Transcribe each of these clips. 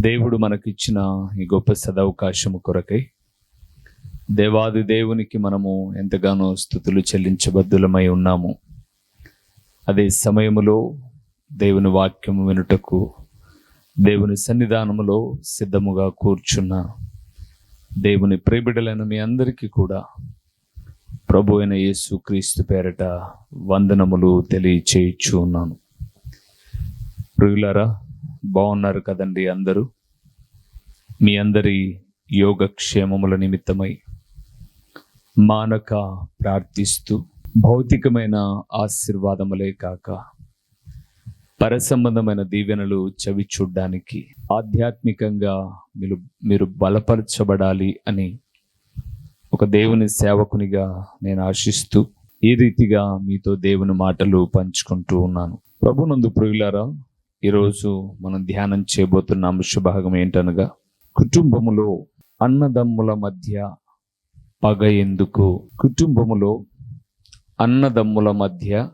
దేవుడు మనకిచ్చిన ఈ గొప్ప సదవకాశము కొరకై దేవాది దేవునికి మనము ఎంతగానో స్థుతులు చెల్లించబద్దులమై ఉన్నాము. అదే సమయములో దేవుని వాక్యము వినుటకు దేవుని సన్నిధానములో సిద్ధముగా కూర్చున్న దేవుని ప్రేబిడలైన మీ అందరికీ కూడా ప్రభు అయిన యేసు క్రీస్తు పేరట వందనములు తెలియచేయచ్చు ఉన్నాను ప్రియులారా బాగున్నారు కదండి అందరూ. మీ అందరి యోగక్షేమముల నిమిత్తమై మానక ప్రార్థిస్తూ భౌతికమైన ఆశీర్వాదములే కాక పరసంబంధమైన దీవెనలు చవి చూడ్డానికి ఆధ్యాత్మికంగా మీరు మీరు బలపరచబడాలి అని ఒక దేవుని సేవకునిగా నేను ఆశిస్తూ ఈ రీతిగా మీతో దేవుని మాటలు పంచుకుంటూ ఉన్నాను. ప్రభునందు ప్రియులారా ఈరోజు మనం ధ్యానం చేయబోతున్న అంశభాగం ఏంటనగా కుటుంబములో అన్నదమ్ముల మధ్య పగ ఎందుకు? కుటుంబములో అన్నదమ్ముల మధ్య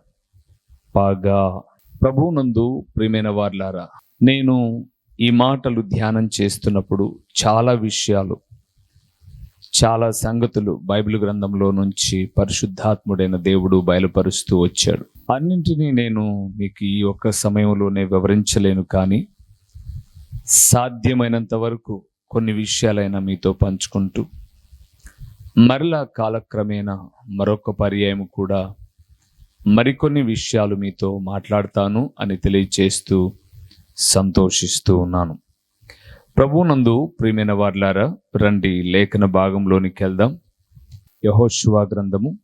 పగ. ప్రభునందు ప్రియమైన వార్లారా నేను ఈ మాటలు ధ్యానం చేస్తున్నప్పుడు చాలా విషయాలు చాలా సంగతులు బైబిల్ గ్రంథంలో నుంచి పరిశుద్ధాత్ముడైన దేవుడు బయలుపరుస్తూ వచ్చాడు. అన్నింటినీ నేను మీకు ఈ ఒక్క సమయంలోనే వివరించలేను కానీ సాధ్యమైనంత వరకు కొన్ని విషయాలైనా మీతో పంచుకుంటూ మరలా కాలక్రమేణా మరొక పర్యాయం కూడా మరికొన్ని విషయాలు మీతో మాట్లాడతాను అని తెలియచేస్తూ సంతోషిస్తూ ఉన్నాను. ప్రభునందు ప్రియమైన వార్లారా రండి లేఖన భాగంలోనికి వెళ్దాం. యహోశువా గ్రంథము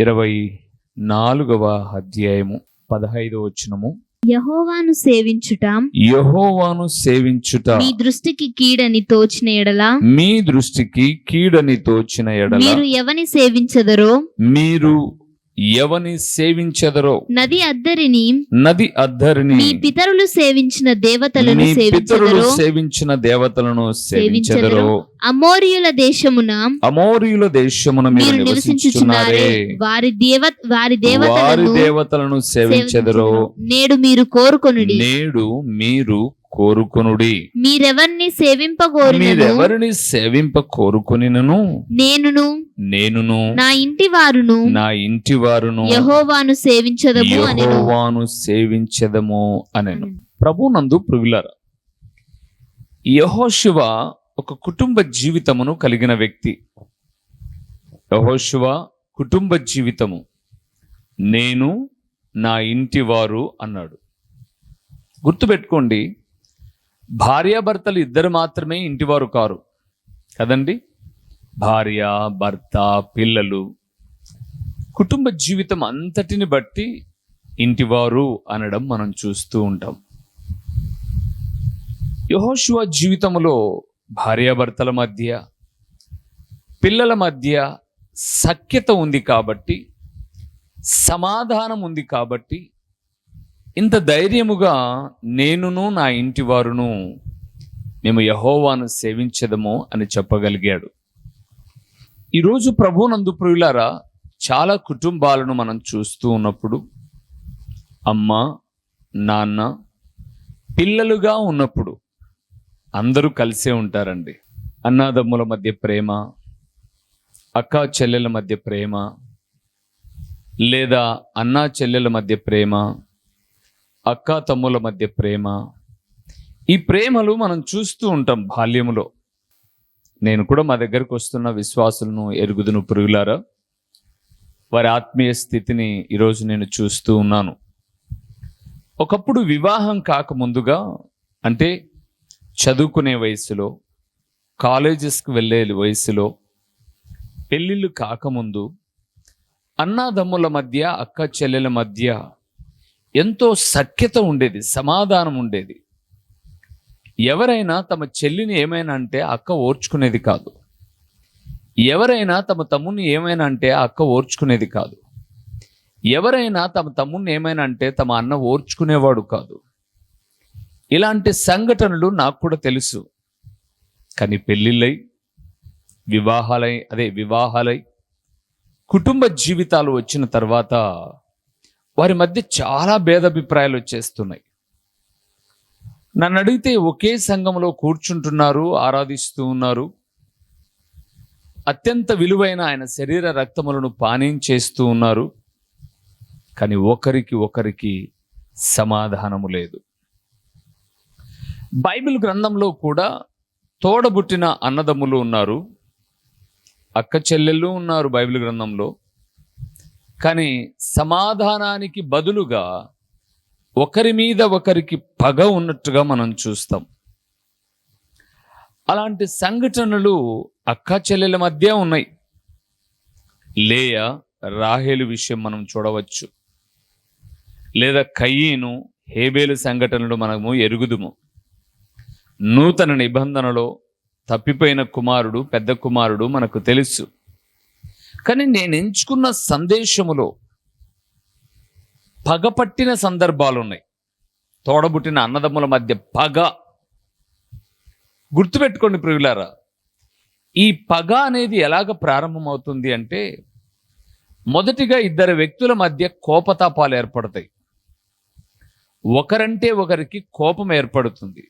ఇరవై నాలుగవ అధ్యాయము పదహైదవ వచనము. యహోవాను సేవించుట. యహోవాను సేవించుట. మీ దృష్టికి కీడని తోచిన ఎడల. మీ దృష్టికి కీడని తోచిన ఎడల. మీరు ఎవని సేవించదరో? మీరు ఎవని సేవించెదరో? నది అద్దరిని నది అద్దరిని. మీ పితరులు సేవించిన దేవతలను పితరులు సేవించిన దేవతలను సేవించెదరో? అమోరియుల దేశమున అమోరియుల దేశమున మీరు నివసించుచున్నారే. వారి దేవ వారి వారి దేవతలను దేవతలను సేవించెదరో సేవించెదరో. నేడు మీరు కోరుకొనుడి. నేడు మీరు కోరుకొనుడి. మీరెవరిని సేవింపగోరినను? మీరెవరిని సేవింప కోరుకొనినను నేనును. నేనును. నా ఇంటి వారును. నా ఇంటి వారును. యహోవాను సేవించదము అని యెహోవాను సేవించదము అనెను. ప్రభునందు ప్రియులర యహోశివ ఒక కుటుంబ జీవితమును కలిగిన వ్యక్తి. యహోశివ కుటుంబ జీవితము. నేను నా ఇంటి వారు అన్నాడు. గుర్తుపెట్టుకోండి భార్యాభర్తలు ఇద్దరు మాత్రమే ఇంటివారు కారు. కదండి? భార్య భర్త పిల్లలు. కుటుంబ జీవితం అంతటిని బట్టి ఇంటివారు అనడం మనం చూస్తూ ఉంటాం. యహోశివ జీవితంలో భార్యాభర్తల మధ్య పిల్లల మధ్య సఖ్యత ఉంది కాబట్టి సమాధానం ఉంది కాబట్టి ఇంత ధైర్యముగా నేనును నా ఇంటి వారును మేము యహోవాను సేవించదము అని చెప్పగలిగాడు. ఈరోజు ప్రభునందు ప్రియులారా చాలా కుటుంబాలను మనం చూస్తూ ఉన్నప్పుడు అమ్మ నాన్న పిల్లలుగా ఉన్నప్పుడు అందరూ కలిసే ఉంటారండి. అన్నాదమ్ముల మధ్య ప్రేమ అక్క చెల్లెల మధ్య ప్రేమ లేదా అన్నా చెల్లెల మధ్య ప్రేమ అక్క తమ్ముల మధ్య ప్రేమ. ఈ ప్రేమలు మనం చూస్తూ ఉంటాం బాల్యములో. నేను కూడా మా దగ్గరకు వస్తున్న విశ్వాసులను ఎరుగుదును పురుగులారా వారి ఆత్మీయ స్థితిని ఈరోజు నేను చూస్తూ ఉన్నాను. ఒకప్పుడు వివాహం కాకముందుగా అంటే చదువుకునే వయసులో కాలేజెస్కి వెళ్ళే వయసులో పెళ్ళిళ్ళు కాకముందు అన్నాదమ్ముల మధ్య అక్క చెల్లెల మధ్య ఎంతో సఖ్యత ఉండేది సమాధానం ఉండేది. ఎవరైనా తమ చెల్లిని ఏమైనా అంటే అక్క ఓర్చుకునేది కాదు. ఎవరైనా తమ తమ్ముని ఏమైనా అంటే అక్క ఓర్చుకునేది కాదు. ఎవరైనా తమ తమ్ముని ఏమైనా అంటే తమ అన్న ఓర్చుకునేవాడు కాదు. ఇలాంటి సంఘటనలు నాకు కూడా తెలుసు. కానీ పెళ్ళిళ్ళై వివాహాలై అదే వివాహాలై కుటుంబ జీవితాలు వచ్చిన తర్వాత వారి మధ్య చాలా భేదాభిప్రాయాలు వచ్చేస్తున్నాయి. నన్ను అడిగితే ఒకే సంఘంలో కూర్చుంటున్నారు ఆరాధిస్తూ ఉన్నారు. అత్యంత విలువైన ఆయన శరీర రక్తములను పానీయం చేస్తూ ఉన్నారు. కానీ ఒకరికి ఒకరికి సమాధానము లేదు. బైబిల్ గ్రంథంలో కూడా తోడబుట్టిన అన్నదమ్ములు ఉన్నారు. అక్క చెల్లెళ్ళు ఉన్నారు బైబిల్ గ్రంథంలో. కానీ సమాధానానికి బదులుగా ఒకరి మీద ఒకరికి పగ ఉన్నట్టుగా మనం చూస్తాం. అలాంటి సంఘటనలు అక్క చెల్లెల మధ్య ఉన్నాయి. లేయ రాహేలు విషయం మనం చూడవచ్చు. లేదా కయ్యను హేబేలు సంఘటనలు మనము ఎరుగుదుము. నూతన నిబంధనలో తప్పిపోయిన కుమారుడు పెద్ద కుమారుడు మనకు తెలుసు. కానీ నేను ఎంచుకున్న సందేశములో పగపట్టిన సందర్భాలు ఉన్నాయి తోడబుట్టిన అన్నదమ్ముల మధ్య పగ. గుర్తుపెట్టుకోండి ప్రియులారా ఈ పగ అనేది ఎలాగ ప్రారంభమవుతుంది అంటే మొదటిగా ఇద్దరు వ్యక్తుల మధ్య కోపతాపాలు ఏర్పడతాయి. ఒకరంటే ఒకరికి కోపం ఏర్పడుతుంది.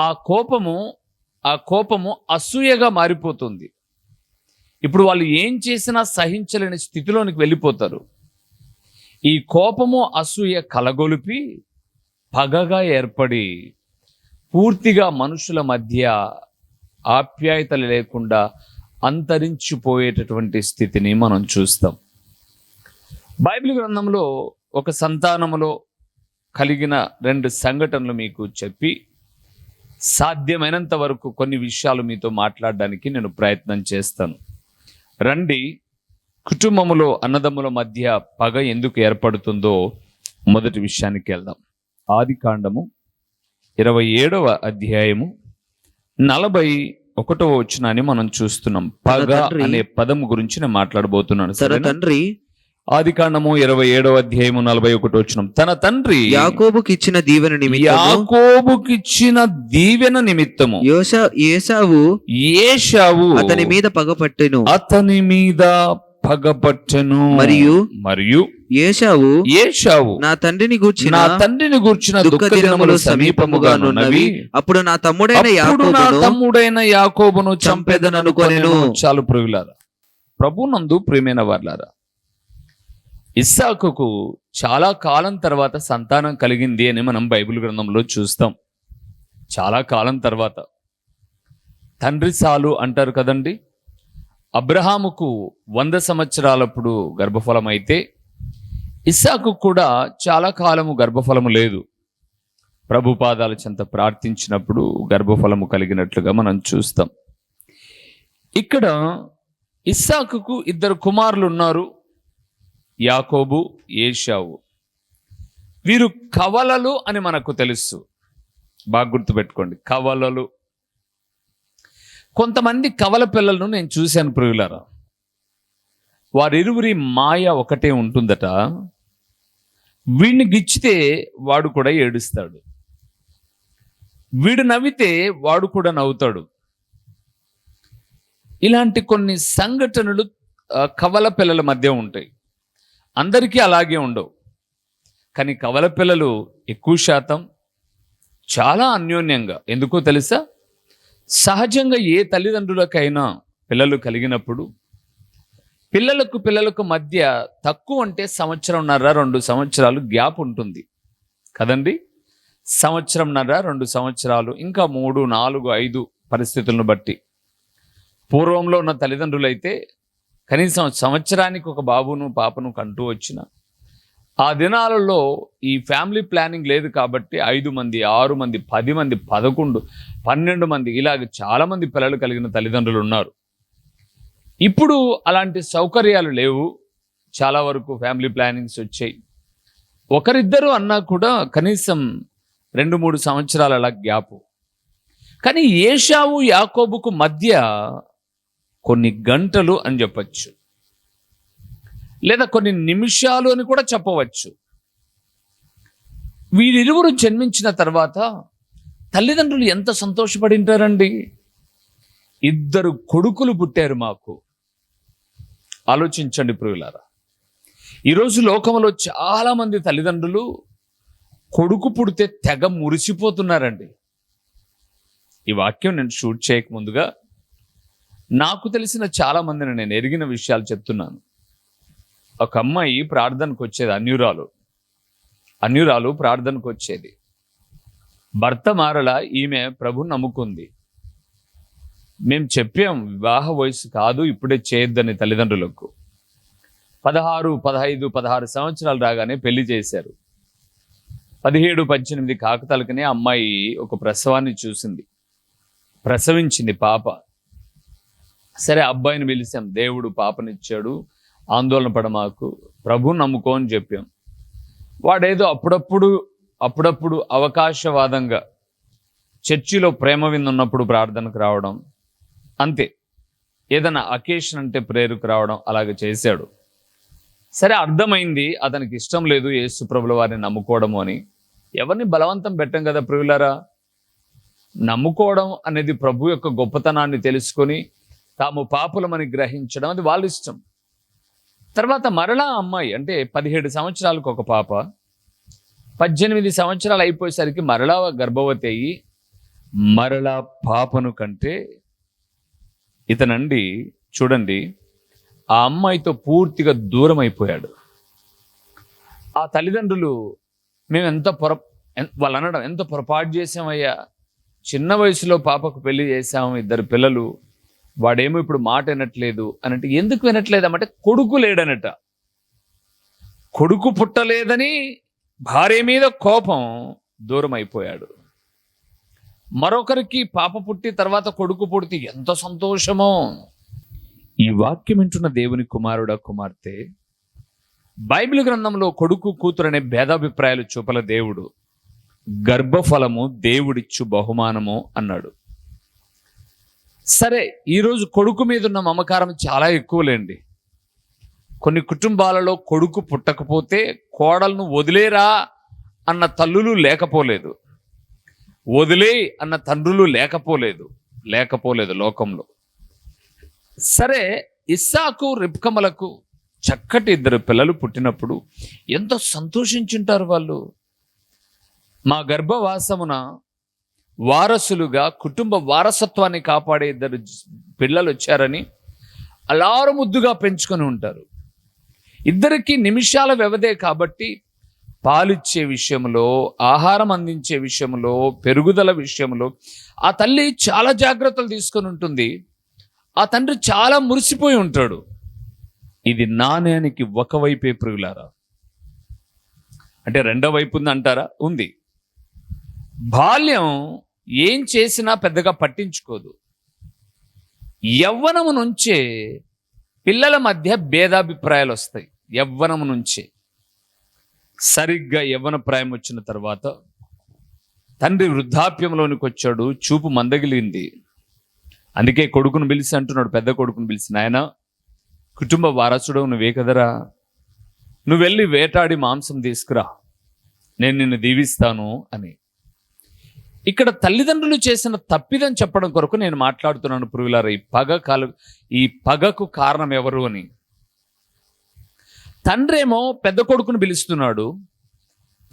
ఆ కోపము ఆ కోపము అసూయగా మారిపోతుంది. ఇప్పుడు వాళ్ళు ఏం చేసినా సహించలేని స్థితిలోనికి వెళ్ళిపోతారు. ఈ కోపము అసూయ కలగొలిపి పగగా ఏర్పడి పూర్తిగా మనుషుల మధ్య ఆప్యాయతలు లేకుండా అంతరించిపోయేటటువంటి స్థితిని మనం చూస్తాం. బైబిల్ గ్రంథంలో ఒక సంతానములో కలిగిన రెండు సంఘటనలు మీకు చెప్పి సాధ్యమైనంత వరకు కొన్ని విషయాలు మీతో మాట్లాడడానికి నేను ప్రయత్నం చేస్తాను. రండి. కుటుంబములో అన్నదమ్ముల మధ్య పగ ఎందుకు ఏర్పడుతుందో మొదటి విషయానికి వెళ్దాం. ఆది కాండము ఇరవై ఏడవ అధ్యాయము నలభై ఒకటవ వచనాన్ని మనం చూస్తున్నాం. పగ అనే పదము గురించి నేను మాట్లాడబోతున్నాను. తన సరేనా? తండ్రి. ఆది కాండము ఇరవై ఏడవ అధ్యాయము నలభై ఒకటి వచ్చిన తన తండ్రి యాకోబుకి ఇచ్చిన దీవెన నిమిత్తము. యాకోబుకిచ్చిన దీవెన నిమిత్తము. ఏసావు ఏషావు అతని మీద పగపట్టెను. అతని మీద పగపట్టెను. మరియు మరియు ఏసావు ఏషావు నా తండ్రిని గూర్చిన నా తండ్రిని గూర్చిన దుఃఖ దినములు సమీపముగానున్నవి అప్పుడు నా తమ్ముడైన నా తమ్ముడైన యాకోబును చంపెదననుకొనెను. చాలు ప్రియులారా. ప్రభునందు ప్రియమైన వాళ్ళారా ఇస్సాకుకు చాలా కాలం తర్వాత సంతానం కలిగింది అని మనం బైబిల్ గ్రంథంలో చూస్తాం. చాలా కాలం తర్వాత. తండ్రి సాలు అంటారు కదండి? అబ్రహాముకు వంద సంవత్సరాలప్పుడు గర్భఫలం అయితే ఇస్సాకు కూడా చాలా కాలము గర్భఫలము లేదు. ప్రభు పాదాల చెంత ప్రార్థించినప్పుడు గర్భఫలము కలిగినట్లుగా మనం చూస్తాం. ఇక్కడ ఇస్సాకుకు ఇద్దరు కుమారులు ఉన్నారు. యాకోబు ఏషావు వీరు కవలలు అని మనకు తెలుసు. బాగా గుర్తుపెట్టుకోండి కవలలు. కొంతమంది కవల పిల్లలను నేను చూశాను ప్రియులారా. వారిరువురి మాయ ఒకటే ఉంటుందట. వీడిని గిచ్చితే వాడు కూడా ఏడుస్తాడు. వీడు నవ్వితే వాడు కూడా నవ్వుతాడు. ఇలాంటి కొన్ని సంఘటనలు కవల పిల్లల మధ్య ఉంటాయి. అందరికీ అలాగే ఉండవు. కానీ కవల పిల్లలు ఎక్కువ శాతం చాలా అన్యోన్యంగా. ఎందుకో తెలుసా? సహజంగా ఏ తల్లిదండ్రులకైనా పిల్లలు కలిగినప్పుడు పిల్లలకు పిల్లలకు మధ్య తక్కువ అంటే సంవత్సరంన్నర రెండు సంవత్సరాలు గ్యాప్ ఉంటుంది. కదండి? సంవత్సరంన్నర రెండు సంవత్సరాలు ఇంకా మూడు నాలుగు ఐదు పరిస్థితులను బట్టి. పూర్వంలో ఉన్న తల్లిదండ్రులైతే కనీసం సంవత్సరానికి ఒక బాబును పాపను కంటూ వచ్చిన ఆ దినాలలో ఈ ఫ్యామిలీ ప్లానింగ్ లేదు కాబట్టి ఐదు మంది ఆరు మంది పది మంది పదకొండు పన్నెండు మంది ఇలాగ చాలామంది పిల్లలు కలిగిన తల్లిదండ్రులు ఉన్నారు. ఇప్పుడు అలాంటి సౌకర్యాలు లేవు. చాలా వరకు ఫ్యామిలీ ప్లానింగ్స్ వచ్చాయి. ఒకరిద్దరు అన్నా కూడా కనీసం రెండు మూడు సంవత్సరాల అలా గ్యాపు. కానీ ఏషావు యాకోబుకు మధ్య కొన్ని గంటలు అని చెప్పచ్చు. లేదా కొన్ని నిమిషాలు అని కూడా చెప్పవచ్చు. వీరిరువురు జన్మించిన తర్వాత తల్లిదండ్రులు ఎంత సంతోషపడి ఉంటారండి ఇద్దరు కొడుకులు పుట్టారు మాకు. ఆలోచించండి ప్రియులారా. ఈరోజు లోకంలో చాలామంది తల్లిదండ్రులు కొడుకు పుడితే తెగ మురిసిపోతున్నారండి. ఈ వాక్యం నేను షూట్ చేయక ముందుగా నాకు తెలిసిన చాలా మందిని నేను ఎరిగిన విషయాలు చెప్తున్నాను. ఒక అమ్మాయి ప్రార్థనకు వచ్చేది అన్యురాలు. అన్యురాలు ప్రార్థనకు వచ్చేది. భర్త మారల ఈమె ప్రభు నమ్ముకుంది. మేము చెప్పాం వివాహ వయసు కాదు ఇప్పుడే చేయొద్దని తల్లిదండ్రులకు. పదహారు పదహైదు పదహారు సంవత్సరాలు రాగానే పెళ్ళి చేశారు. పదిహేడు పద్దెనిమిది కాకతాలకనే అమ్మాయి ఒక ప్రసవాన్ని చూసింది. ప్రసవించింది పాప. సరే అబ్బాయిని పిలిచాం. దేవుడు పాపనిచ్చాడు. ఆందోళన పడమాకు. ప్రభు నమ్ముకో అని చెప్పాం. వాడేదో అప్పుడప్పుడు అప్పుడప్పుడు అవకాశవాదంగా చర్చిలో ప్రేమ విందున్నప్పుడు ప్రార్థనకు రావడం. అంతే. ఏదైనా అకేషన్ అంటే ప్రేరుకు రావడం అలాగ చేశాడు. సరే అర్థమైంది. అతనికి ఇష్టం లేదు యేసు ప్రభుల వారిని నమ్ముకోవడము అని. ఎవరిని బలవంతం పెట్టం కదా ప్రియులారా? నమ్ముకోవడం అనేది ప్రభు యొక్క గొప్పతనాన్ని తెలుసుకొని తాము పాపులమని గ్రహించడం అది వాళ్ళ ఇష్టం. తర్వాత మరలా అమ్మాయి అంటే పదిహేడు సంవత్సరాలకు ఒక పాప పద్దెనిమిది సంవత్సరాలు అయిపోయేసరికి మరలా గర్భవతి అయ్యి మరలా పాపను కంటే ఇతనండి చూడండి ఆ అమ్మాయితో పూర్తిగా దూరం అయిపోయాడు. ఆ తల్లిదండ్రులు మేము ఎంత పొర వాళ్ళు అనడం ఎంత పొరపాటు చేసామయ్యా చిన్న వయసులో పాపకు పెళ్ళి చేసాము ఇద్దరు పిల్లలు వాడేమో ఇప్పుడు మాట వినట్లేదు అని అంటే ఎందుకు వినట్లేదు అంటే కొడుకు లేడనట. కొడుకు పుట్టలేదని భార్య మీద కోపం దూరం అయిపోయాడు మరొకరికి పాప పుట్టి తర్వాత కొడుకు పుడితే ఎంత సంతోషమో. ఈ వాక్యం వింటున్న దేవుని కుమారుడ కుమార్తె బైబిల్ గ్రంథంలో కొడుకు కూతురు అనే భేదాభిప్రాయాలు చూపల దేవుడు. గర్భఫలము దేవుడిచ్చు బహుమానము అన్నాడు. సరే ఈరోజు కొడుకు మీద ఉన్న మమకారం చాలా ఎక్కువలేండి. కొన్ని కుటుంబాలలో కొడుకు పుట్టకపోతే కోడలను వదిలేరా అన్న తల్లులు లేకపోలేదు. వదిలే అన్న తండ్రులు లేకపోలేదు. లేకపోలేదు లోకంలో. సరే ఇస్సాకు రిప్కమలకు చక్కటి ఇద్దరు పిల్లలు పుట్టినప్పుడు ఎంతో సంతోషించుంటారు వాళ్ళు. మా గర్భవాసమున వారసులుగా కుటుంబ వారసత్వాన్ని కాపాడే ఇద్దరు పిల్లలు వచ్చారని అలారు ముద్దుగా పెంచుకొని ఉంటారు. ఇద్దరికి నిమిషాల వ్యవధే కాబట్టి పాలిచ్చే విషయంలో ఆహారం అందించే విషయంలో పెరుగుదల విషయంలో ఆ తల్లి చాలా జాగ్రత్తలు తీసుకొని ఉంటుంది. ఆ తండ్రి చాలా మురిసిపోయి ఉంటాడు. ఇది నాణ్యానికి ఒకవైపే ప్రియులారా. అంటే రెండో వైపు ఉంది అంటారా ఉంది. బాల్యం ఏం చేసినా పెద్దగా పట్టించుకోదు. యవ్వనము నుంచే పిల్లల మధ్య భేదాభిప్రాయాలు వస్తాయి యవ్వనము నుంచే. సరిగ్గా యవ్వన ప్రాయం వచ్చిన తర్వాత తండ్రి వృద్ధాప్యంలోనికి వచ్చాడు చూపు మందగిలింది. అందుకే కొడుకును పిలిచి అంటున్నాడు పెద్ద కొడుకును పిలిచి నాయన కుటుంబ వారసుడు నువ్వే కదరా? నువ్వు వెళ్ళి వేటాడి మాంసం తీసుకురా. నేను నిన్ను దీవిస్తాను అని. ఇక్కడ తల్లిదండ్రులు చేసిన తప్పిదం చెప్పడం కొరకు నేను మాట్లాడుతున్నాను పురుగులారా ఈ పగ కాలు ఈ పగకు కారణం ఎవరు అని. తండ్రేమో పెద్ద కొడుకును పిలుస్తున్నాడు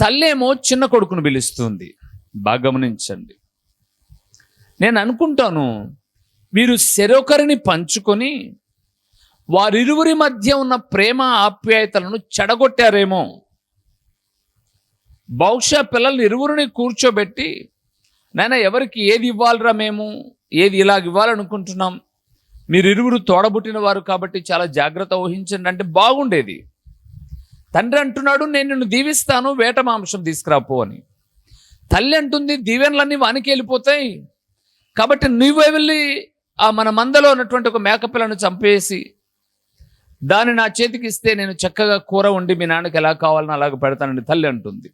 తల్లేమో చిన్న కొడుకును పిలుస్తుంది. బాగా గమనించండి. నేను అనుకుంటాను వీరు చెరొకరిని పంచుకొని వారిరువురి మధ్య ఉన్న ప్రేమ ఆప్యాయతలను చెడగొట్టారేమో. బహుశా పిల్లల్ని ఇరువురిని కూర్చోబెట్టి నాయన ఎవరికి ఏది ఇవ్వాలిరా మేము? ఏది ఇలాగ ఇవ్వాలనుకుంటున్నాం? మీరు ఇరువురు తోడబుట్టిన వారు కాబట్టి చాలా జాగ్రత్త వహించండి. అంటే బాగుండేది. తండ్రి అంటున్నాడు నేను నిన్ను దీవిస్తాను వేట మాంసం తీసుకురాపో అని. తల్లి అంటుంది దీవెనలన్నీ వానికి వెళ్ళిపోతాయి. కాబట్టి నువ్వే వెళ్ళి ఆ మన మందలో ఉన్నటువంటి ఒక మేకపిల్లను చంపేసి దాన్ని నా చేతికి ఇస్తే నేను చక్కగా కూర వండి మీ నాన్నకి ఎలా కావాలని అలాగ పెడతానని తల్లి అంటుంది.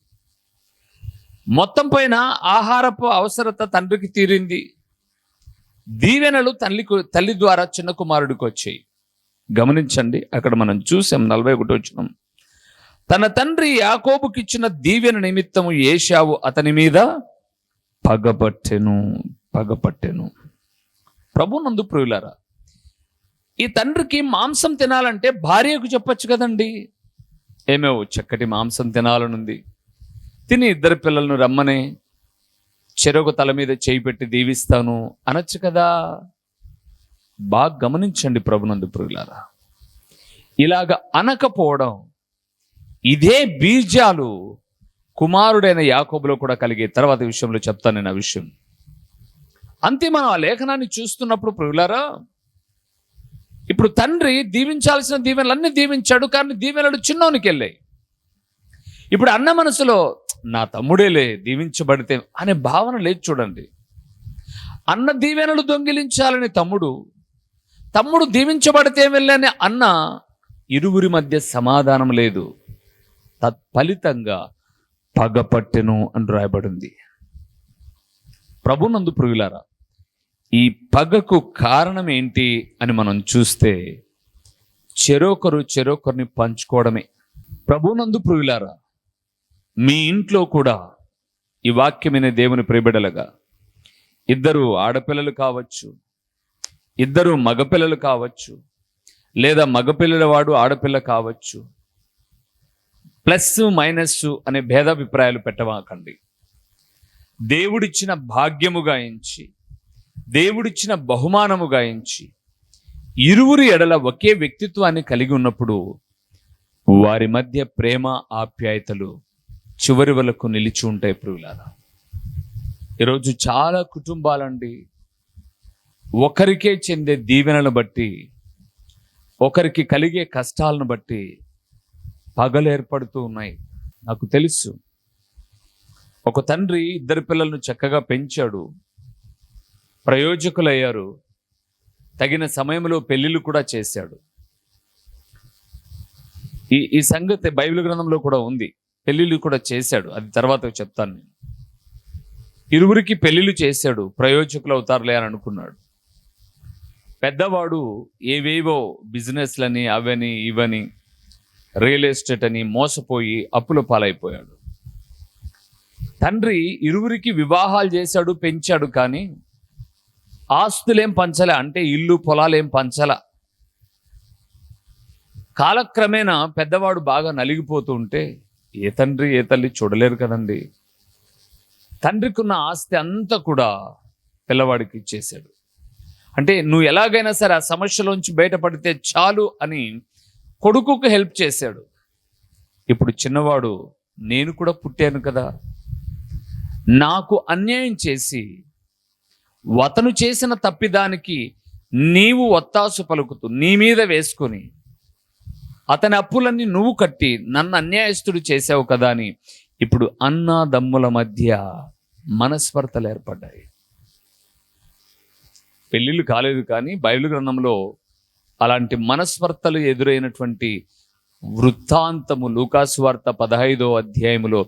మొత్తం పైన ఆహారపు అవసరత తండ్రికి తీరింది. దీవెనలు తల్లి తల్లి ద్వారా చిన్న కుమారుడికి వచ్చాయి. గమనించండి అక్కడ మనం చూసాం నలభై ఒకటి వచ్చినాం తన తండ్రి యాకోబుకిచ్చిన దీవెన నిమిత్తము ఏషావు అతని మీద పగపట్టెను పగపట్టెను. ప్రభు నందు ప్రియులారా ఈ తండ్రికి మాంసం తినాలంటే భార్యకు చెప్పచ్చు కదండి. ఏమేవో చక్కటి మాంసం తినాలనుంది. తిని ఇద్దరు పిల్లలను రమ్మనే చెరొక తల మీద చేయి పెట్టి దీవిస్తాను అనొచ్చు కదా. బాగా గమనించండి ప్రభునందు పురుగులారా ఇలాగ అనకపోవడం ఇదే బీజాలు కుమారుడైన యాకోబులో కూడా కలిగే తర్వాత విషయంలో చెప్తాను నేను ఆ విషయం. అంతే మనం ఆ లేఖనాన్ని చూస్తున్నప్పుడు ప్రియులారా ఇప్పుడు తండ్రి దీవించాల్సిన దీవెనలన్నీ దీవించాడు కానీ దీవెనలు చిన్నోనికి వెళ్ళాయి. ఇప్పుడు అన్న మనసులో నా తమ్ముడేలే దీవించబడితే అనే భావన లేదు చూడండి. అన్న దీవెనలు దొంగిలించాలని తమ్ముడు తమ్ముడు దీవించబడితే వెళ్ళని అన్న ఇరువురి మధ్య సమాధానం లేదు. తత్ఫలితంగా పగపట్టెను అని రాయబడింది. ప్రభునందు ప్రియులారా ఈ పగకు కారణం ఏంటి అని మనం చూస్తే చెరొకరు చెరొకరిని పంచుకోవడమే. ప్రభునందు ప్రియులారా మీ ఇంట్లో కూడా ఈ వాక్యమైన దేవుని ప్రిబిడలగా ఇద్దరు ఆడపిల్లలు కావచ్చు ఇద్దరు మగపిల్లలు కావచ్చు లేదా మగపిల్లల వాడు ఆడపిల్ల కావచ్చు ప్లస్ మైనస్ అనే భేదాభిప్రాయాలు పెట్టమాకండి. దేవుడిచ్చిన భాగ్యముగా ఎంచి దేవుడిచ్చిన బహుమానముగా ఎంచి ఇరువురు ఎడల ఒకే వ్యక్తిత్వాన్ని కలిగి ఉన్నప్పుడు వారి మధ్య ప్రేమ ఆప్యాయతలు చివరి వరకు నిలిచి ఉంటాయి ప్రియులారా. ఈరోజు చాలా కుటుంబాలండి ఒకరికే చెందే దీవెనలను బట్టి ఒకరికి కలిగే కష్టాలను బట్టి పగలు ఏర్పడుతూ ఉన్నాయి. నాకు తెలుసు. ఒక తండ్రి ఇద్దరు పిల్లలను చక్కగా పెంచాడు. ప్రయోజకులయ్యారు. తగిన సమయంలో పెళ్ళిళ్ళు కూడా చేశాడు. ఈ ఈ సంగతి బైబిల్ గ్రంథంలో కూడా ఉంది. పెళ్ళిళ్ళు కూడా చేశాడు. అది తర్వాత చెప్తాను నేను. ఇరువురికి పెళ్ళిళ్ళు చేశాడు. ప్రయోజకులు అవుతారులే అని అనుకున్నాడు. పెద్దవాడు ఏవేవో బిజినెస్లని అవని ఇవని రియల్ ఎస్టేట్ అని మోసపోయి అప్పుల పాలైపోయాడు. తండ్రి ఇరువురికి వివాహాలు చేశాడు పెంచాడు కానీ ఆస్తులేం పంచలే అంటే ఇల్లు పొలాలేం పంచల. కాలక్రమేణా పెద్దవాడు బాగా నలిగిపోతూ ఉంటే ఏ తండ్రి ఏ తల్లి చూడలేరు కదండి. తండ్రికి ఉన్న ఆస్తి అంతా కూడా పిల్లవాడికి ఇచ్చేశాడు. అంటే నువ్వు ఎలాగైనా సరే ఆ సమస్యలోంచి బయటపడితే చాలు అని కొడుకుకు హెల్ప్ చేశాడు. ఇప్పుడు చిన్నవాడు నేను కూడా పుట్టాను కదా. నాకు అన్యాయం చేసి అతను చేసిన తప్పిదానికి నీవు ఒత్తాసు పలుకుతూ నీ మీద వేసుకొని అతని అప్పులన్నీ నువ్వు కట్టి నన్ను అన్యాయస్తుడు చేసావు కదా అని ఇప్పుడు అన్నదమ్ముల మధ్య మనస్పర్తలు ఏర్పడ్డాయి. పెళ్ళిళ్ళు కాలేదు కానీ బయలు గ్రంథంలో అలాంటి మనస్పర్తలు ఎదురైనటువంటి వృత్తాంతము లూకాసు వార్త పదహైదో అధ్యాయములో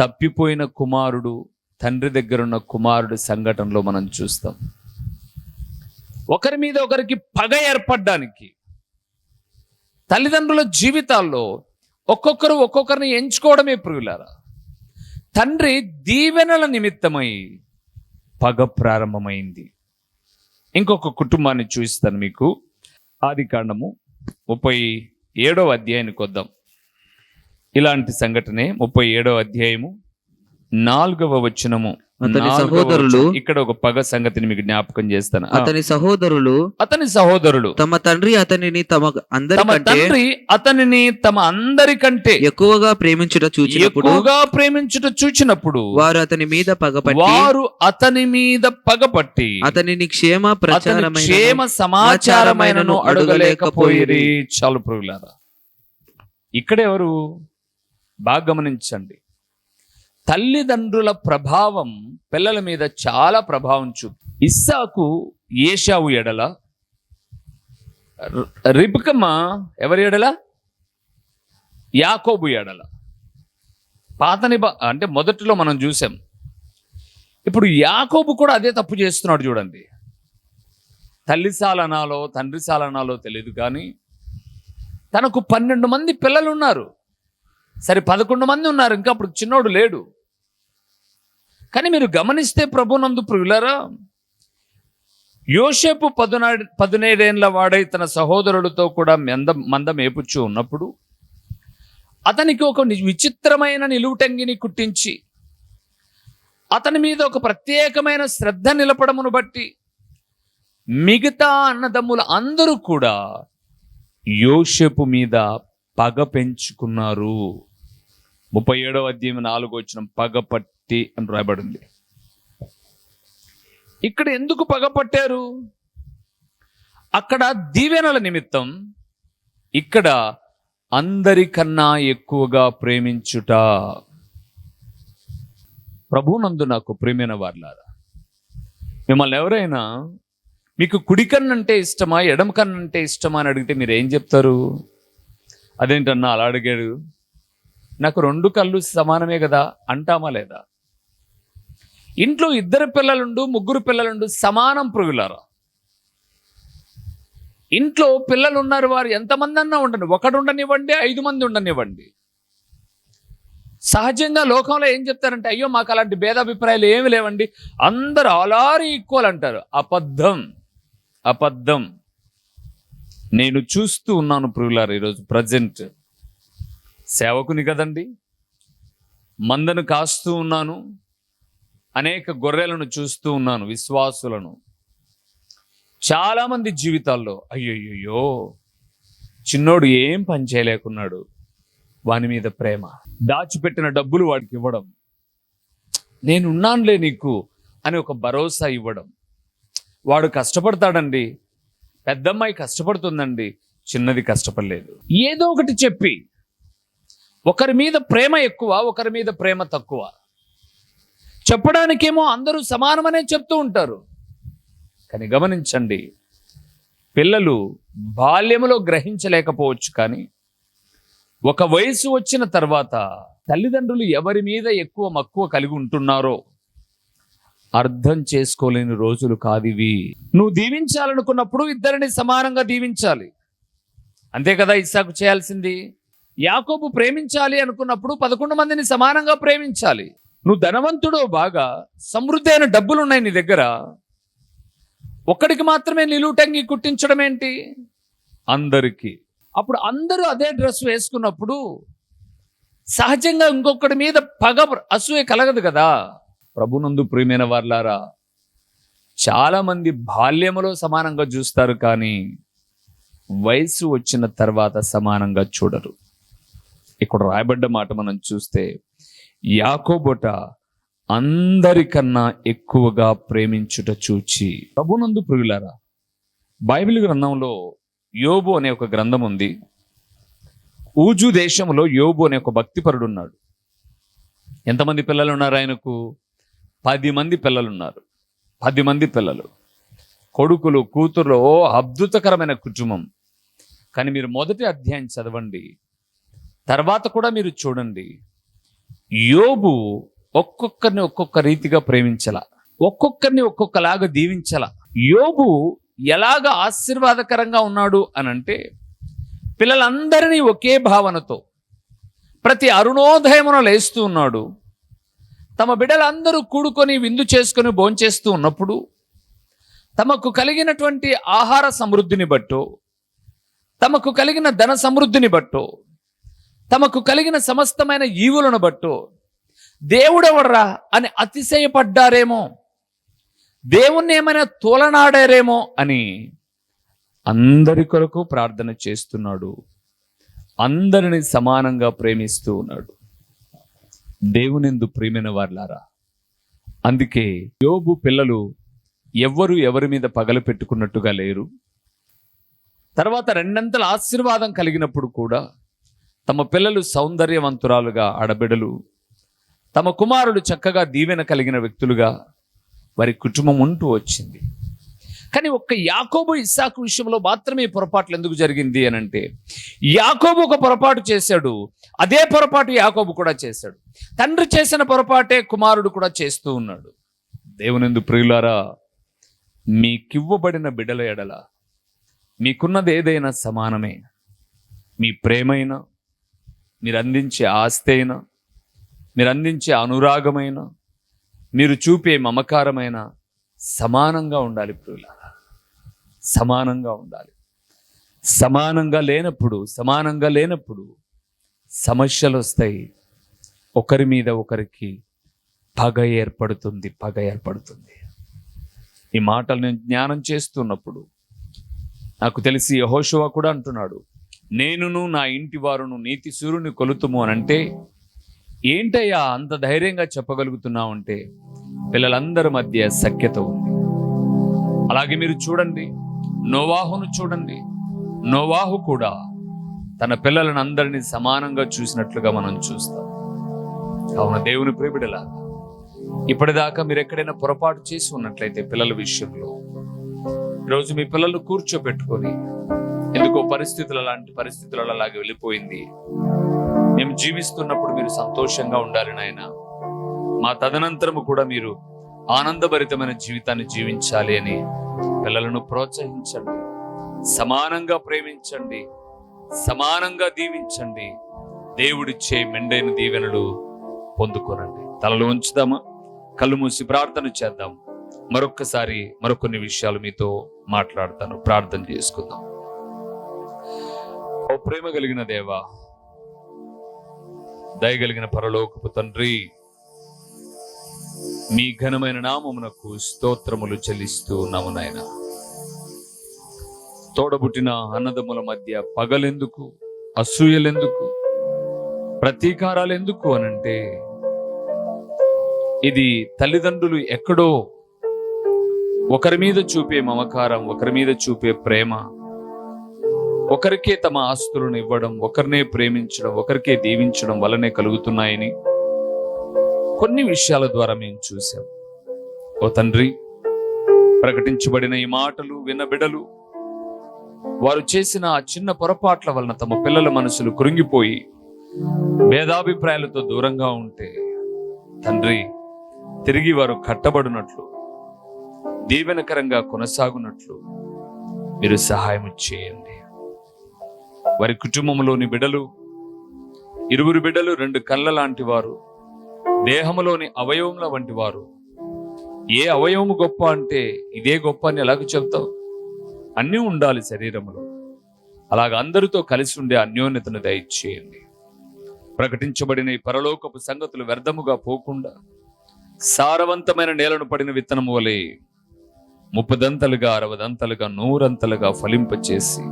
తప్పిపోయిన కుమారుడు తండ్రి దగ్గరున్న కుమారుడు సంఘటనలో మనం చూస్తాం. ఒకరి మీద ఒకరికి పగ ఏర్పడడానికి తల్లిదండ్రుల జీవితాల్లో ఒక్కొక్కరు ఒక్కొక్కరిని ఎంచుకోవడమే ప్రియులారా. తండ్రి దీవెనల నిమిత్తమై పగ ప్రారంభమైంది. ఇంకొక కుటుంబాన్ని చూపిస్తాను మీకు. ఆది కాండము ముప్పై ఏడవ అధ్యాయానికి వద్దాం ఇలాంటి సంఘటనే ముప్పై ఏడవ అధ్యాయము నాలుగవ వచనము. అతని సహోదరులు. ఇక్కడ ఒక పగ సంగతిని మీకు జ్ఞాపకం చేస్తాను. అతని సహోదరులు అతని సహోదరులు. తమ తండ్రి అతనిని తమ అందరికంటే తండ్రి అతనిని తమ అందరికంటే ఎక్కువగా ప్రేమించుట చూచినప్పుడు ఎక్కువగా ప్రేమించుట చూచినప్పుడు వారు అతని మీద పగపట్టి వారు అతని మీద పగపట్టి అతనిని క్షేమ ప్రచారమైన క్షేమ సమాచారమైనను అడగలేకపోయిరి. చాలు ప్రియులారా. ఇక్కడ ఎవరు బాగా గమనించండి. తల్లిదండ్రుల ప్రభావం పిల్లల మీద చాలా ప్రభావం చూపు ఇస్సాకు ఏషావు ఎడల ర- ఎవరి ఎడల? యాకోబు ఎడల. పాత నిబ అంటే మొదటిలో మనం చూసాం. ఇప్పుడు యాకోబు కూడా అదే తప్పు చేస్తున్నాడు చూడండి. తల్లి సాలనాలో తండ్రి సాలనాలో తెలియదు కానీ తనకు పన్నెండు మంది పిల్లలు ఉన్నారు. సరే పదకొండు మంది ఉన్నారు ఇంకా అప్పుడు చిన్నోడు లేడు. కానీ మీరు గమనిస్తే ప్రభునందు ప్రియులరా యోసేపు పదునా పదునేడేండ్ల వాడై తన సహోదరులతో కూడా మంద మందం ఏపుచ్చు ఉన్నప్పుడు అతనికి ఒక విచిత్రమైన నిలువుటంగిని కుట్టించి అతని మీద ఒక ప్రత్యేకమైన శ్రద్ధ నిలపడమును బట్టి మిగతా అన్నదమ్ముల అందరూ కూడా యోషపు మీద పగ పెంచుకున్నారు. ముప్పై ఏడవ అధ్యాయం నాలుగు వచ్చిన పగ శక్తి అని రాయబడింది ఇక్కడ ఎందుకు పగ పట్టారు? అక్కడ దీవెనల నిమిత్తం ఇక్కడ అందరికన్నా ఎక్కువగా ప్రేమించుట. ప్రభునందు నాకు ప్రేమైన వార్లారా మిమ్మల్ని ఎవరైనా మీకు కుడి కన్నంటే ఇష్టమా ఎడమ కన్నంటే ఇష్టమా అని అడిగితే మీరు ఏం చెప్తారు? అదేంటన్నా అలా అడిగాడు? నాకు రెండు కళ్ళు సమానమే కదా అంటామా లేదా? ఇంట్లో ఇద్దరు పిల్లలుండు ముగ్గురు పిల్లలుండు సమానం పురుగులారా ఇంట్లో పిల్లలు ఉన్నారు వారు ఎంతమంది అన్నా ఉండండి ఒకడు ఉండనివ్వండి ఐదు మంది ఉండనివ్వండి. సహజంగా లోకంలో ఏం చెప్తారంటే అయ్యో మాకు అలాంటి భేదాభిప్రాయాలు ఏమి లేవండి. అందరూ అలారీ ఈక్వల్ అంటారు. అబద్ధం అబద్ధం. నేను చూస్తూ ఉన్నాను ప్రియులారు ఈరోజు ప్రజెంట్. సేవకుని కదండి. మందను కాస్తూ ఉన్నాను. అనేక గొర్రెలను చూస్తూ ఉన్నాను విశ్వాసులను. చాలామంది జీవితాల్లో అయ్యయ్యో చిన్నోడు ఏం పని చేయలేకున్నాడు వాని మీద ప్రేమ. దాచిపెట్టిన డబ్బులు వాడికి ఇవ్వడం. నేనున్నానులే నీకు అని ఒక భరోసా ఇవ్వడం. వాడు కష్టపడతాడండి పెద్దమ్మాయి కష్టపడుతుందండి చిన్నది కష్టపడలేదు. ఏదో ఒకటి చెప్పి ఒకరి మీద ప్రేమ ఎక్కువ ఒకరి మీద ప్రేమ తక్కువ. చెప్పడానికేమో అందరూ సమానమనే చెప్తూ ఉంటారు. కానీ గమనించండి పిల్లలు బాల్యములో గ్రహించలేకపోవచ్చు కానీ ఒక వయసు వచ్చిన తర్వాత తల్లిదండ్రులు ఎవరి మీద ఎక్కువ మక్కువ కలిగి ఉంటున్నారో అర్థం చేసుకోలేని రోజులు కాదివి. నువ్వు దీవించాలనుకున్నప్పుడు ఇద్దరిని సమానంగా దీవించాలి. అంతే కదా ఇస్సాకు చేయాల్సింది? యాకోబు ప్రేమించాలి అనుకున్నప్పుడు పదకొండు మందిని సమానంగా ప్రేమించాలి. నువ్వు ధనవంతుడు బాగా సమృద్ధి అయిన డబ్బులు ఉన్నాయి నీ దగ్గర. ఒక్కడికి మాత్రమే నిలువుటంగి కుట్టించడం ఏంటి? అందరికీ. అప్పుడు అందరూ అదే డ్రెస్ వేసుకున్నప్పుడు సహజంగా ఇంకొకటి మీద పగ అసూయ కలగదు కదా. ప్రభునందు ప్రియమైన వార్లారా చాలామంది బాల్యములో సమానంగా చూస్తారు కానీ వయసు వచ్చిన తర్వాత సమానంగా చూడరు. ఇక్కడ రాయబడ్డ మాట మనం చూస్తే యాకోబొట అందరికన్నా ఎక్కువగా ప్రేమించుట చూచి. ప్రభునందు ప్రియులారా బైబిల్ గ్రంథంలో యోబు అనే ఒక గ్రంథం ఉంది. ఊజు దేశంలో యోబు అనే ఒక భక్తిపరుడు ఉన్నాడు. ఎంతమంది పిల్లలు ఉన్నారు ఆయనకు? పది మంది పిల్లలు ఉన్నారు పది మంది పిల్లలు. కొడుకులు కూతురులో అద్భుతకరమైన కుటుంబం. కానీ మీరు మొదటి అధ్యాయం చదవండి. తర్వాత కూడా మీరు చూడండి. యోబు ఒక్కొక్కరిని ఒక్కొక్క రీతిగా ప్రేమించాల. ఒక్కొక్కరిని ఒక్కొక్కలాగా దీవించాల. యోబు ఎలాగ ఆశీర్వాదకరంగా ఉన్నాడు అని అంటే పిల్లలందరినీ ఒకే భావనతో ప్రతి అరుణోదయమున లేస్తూ ఉన్నాడు. తమ బిడ్డలందరూ కూడుకొని విందు చేసుకొని భోంచేస్తూ ఉన్నప్పుడు తమకు కలిగినటువంటి ఆహార సమృద్ధిని బట్టో తమకు కలిగిన ధన సమృద్ధిని బట్టో తమకు కలిగిన సమస్తమైన ఈవులను బట్టు దేవుడెవడరా అని అతిశయపడ్డారేమో? దేవుణ్ణి ఏమైనా తోలనాడారేమో అని అందరి కొరకు ప్రార్థన చేస్తున్నాడు. అందరిని సమానంగా ప్రేమిస్తూ ఉన్నాడు. దేవునిందు ప్రేమిన వార్లారా అందుకే యోబు పిల్లలు ఎవ్వరు ఎవరి మీద పగలు పెట్టుకున్నట్టుగా లేరు. తర్వాత రెండంతల ఆశీర్వాదం కలిగినప్పుడు కూడా తమ పిల్లలు సౌందర్యవంతురాలుగా ఆడబిడలు తమ కుమారుడు చక్కగా దీవెన కలిగిన వ్యక్తులుగా వారి కుటుంబం ఉంటూ వచ్చింది. కానీ ఒక్క యాకోబు ఇస్సాకు విషయంలో మాత్రమే పొరపాట్లు ఎందుకు జరిగింది అని అంటే యాకోబు ఒక పొరపాటు చేశాడు అదే పొరపాటు యాకోబు కూడా చేశాడు. తండ్రి చేసిన పొరపాటే కుమారుడు కూడా చేస్తూ ఉన్నాడు. దేవునందు ప్రియులారా మీకివ్వబడిన బిడల ఎడల మీకున్నది ఏదైనా సమానమే. మీ ప్రేమైనా మీరు అందించే ఆస్తి అయినా మీరు అందించే అనురాగమైన మీరు చూపే మమకారమైన సమానంగా ఉండాలి ప్రియులారా సమానంగా ఉండాలి. సమానంగా లేనప్పుడు సమానంగా లేనప్పుడు సమస్యలు వస్తాయి. ఒకరి మీద ఒకరికి పగ ఏర్పడుతుంది పగ ఏర్పడుతుంది. ఈ మాటలు నేను జ్ఞానం చేస్తున్నప్పుడు నాకు తెలిసి యహోషువ కూడా అంటున్నాడు నేనును నా ఇంటి వారును నీతి సూర్యుని కొలుతుము అని అంటే ఏంటయ్యా అంత ధైర్యంగా చెప్పగలుగుతున్నావు అంటే పిల్లలందరి మధ్య సఖ్యత ఉంది. అలాగే మీరు చూడండి నోవాహును చూడండి. నోవాహు కూడా తన పిల్లలను అందరినీ సమానంగా చూసినట్లుగా మనం చూస్తాం. కావున దేవుని ప్రేమిడలా ఇప్పటిదాకా మీరు ఎక్కడైనా పొరపాటు చేసి ఉన్నట్లయితే పిల్లల విషయంలో ఈరోజు మీ పిల్లలు కూర్చోబెట్టుకొని ఇదిగో పరిస్థితులు అలాంటి పరిస్థితులు అలాగే వెళ్ళిపోయింది. మేము జీవిస్తున్నప్పుడు మీరు సంతోషంగా ఉండాలి నాయన. మా తదనంతరము కూడా మీరు ఆనందభరితమైన జీవితాన్ని జీవించాలి అని పిల్లలను ప్రోత్సహించండి. సమానంగా ప్రేమించండి. సమానంగా దీవించండి. దేవుడిచ్చే మెండైన దీవెనలు పొందుకోనండి. తలలో ఉంచుదామా? కళ్ళు మూసి ప్రార్థన చేద్దాం. మరొక్కసారి మరికొన్ని విషయాలు మీతో మాట్లాడతాను. ప్రార్థన చేసుకుందాం. ఓ ప్రేమ కలిగిన దేవా దయగలిగిన పరలోకపు తండ్రి మీ ఘనమైన నామమునకు స్తోత్రములు చెల్లిస్తూ ఉన్నాము తోడబుట్టిన అన్నదమ్ముల మధ్య పగలెందుకు అసూయలెందుకు ప్రతీకారాలు ఎందుకు అనంటే ఇది తల్లిదండ్రులు ఎక్కడో ఒకరి మీద చూపే మమకారం ఒకరి మీద చూపే ప్రేమ ఒకరికే తమ ఆస్తులను ఇవ్వడం ఒకరినే ప్రేమించడం ఒకరికే దీవించడం వలనే కలుగుతున్నాయని కొన్ని విషయాల ద్వారా మేము చూసాం ఓ తండ్రి ప్రకటించబడిన ఈ మాటలు విన్న బిడలు వారు చేసిన ఆ చిన్న పొరపాట్ల వలన తమ పిల్లల మనసులు కృంగిపోయి భేదాభిప్రాయాలతో దూరంగా ఉంటే తండ్రి తిరిగి వారు కట్టబడినట్లు దీవెనకరంగా కొనసాగునట్లు మీరు సహాయం చేయండి. వారి కుటుంబంలోని బిడలు ఇరువురు బిడ్డలు రెండు కళ్ళ లాంటి వారు దేహములోని అవయవముల వంటి వారు. ఏ అవయవము గొప్ప అంటే ఇదే గొప్ప అని ఎలాగ చెప్తావు అన్నీ ఉండాలి శరీరంలో అలాగ అందరితో కలిసి ఉండే అన్యోన్యతను దయచేయండి. ప్రకటించబడిన ఈ పరలోకపు సంగతులు వ్యర్థముగా పోకుండా సారవంతమైన నేలను పడిన విత్తనము వలె ముప్పదంతలుగా అరవదంతలుగా నూరంతలుగా ఫలింపచేసి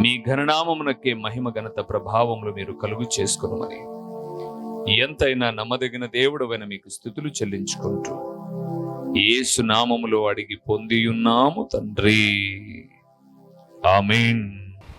మీ ఘననామమునకే మహిమ ఘనత ప్రభావములు మీరు కలుగు చేసుకునమని. ఎంతైనా నమ్మదగిన దేవుడవైన మీకు స్థుతులు చెల్లించుకుంటూ ఏసు నామములో అడిగి పొందియున్నాము తండ్రి. ఆమెన్.